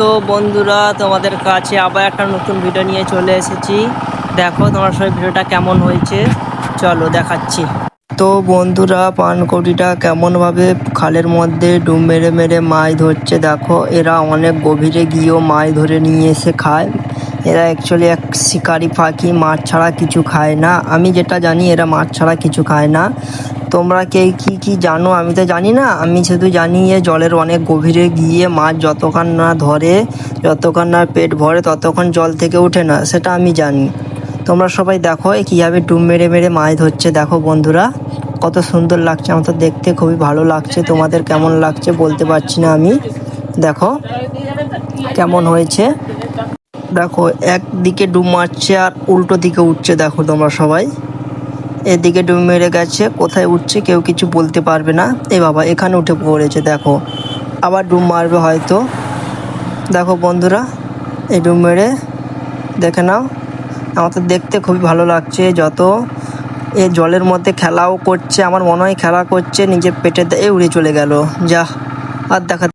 তো বন্ধুরা, তোমাদের কাছে আবার একটা নতুন ভিডিও নিয়ে চলে এসেছি। দেখো তোমার সবাই ভিডিওটা কেমন হয়েছে। চলো দেখাচ্ছি। তো বন্ধুরা, পানকৌটিটা কেমনভাবে খালের মধ্যে ডুব মেরে মেরে মাছ ধরছে, দেখো। এরা অনেক গভীরে গিয়েও মাছ ধরে নিয়ে এসে খায়। এরা অ্যাকচুয়ালি এক শিকারি পাখি মাছ ছাড়া কিছু খায় না। আমি যেটা জানি, এরা মাছ ছাড়া কিছু খায় না। তোমরা কে কি কি জানো? আমি তো জানি না। আমি শুধু জানি এ জলের অনেক গভীরে গিয়ে মাছ যতক্ষণ না ধরে, যতক্ষণ না পেট ভরে, ততক্ষণ জল থেকে ওঠে না, সেটা আমি জানি। তোমরা সবাই দেখো কীভাবে ডুব মেরে মেরে মাছ ধরছে। দেখো বন্ধুরা, কত সুন্দর লাগছে। আমার তো দেখতে খুবই ভালো লাগছে। তোমাদের কেমন লাগছে বলতে পারছি না আমি। দেখো, কেমন হয়েছে। দেখো, একদিকে ডুব মারছে আর উল্টো দিকে উঠছে, দেখো তোমরা সবাই। এদিকে ডুব মেরে গেছে, কোথায় উঠছে কেউ কিছু বলতে পারবে না। এ বাবা, এখানে উঠে পড়েছে, দেখো। আবার ডুব মারবে হয়তো। দেখো বন্ধুরা, এই ডুব মেরে, দেখে নাও। আমার তো দেখতে খুবই ভালো লাগছে, যত এ জলের মধ্যে খেলাও করছে, আমার মনে হয় খেলা করছে, নিজের পেটে দিয়ে উড়ে চলে গেল। যা, আর দেখা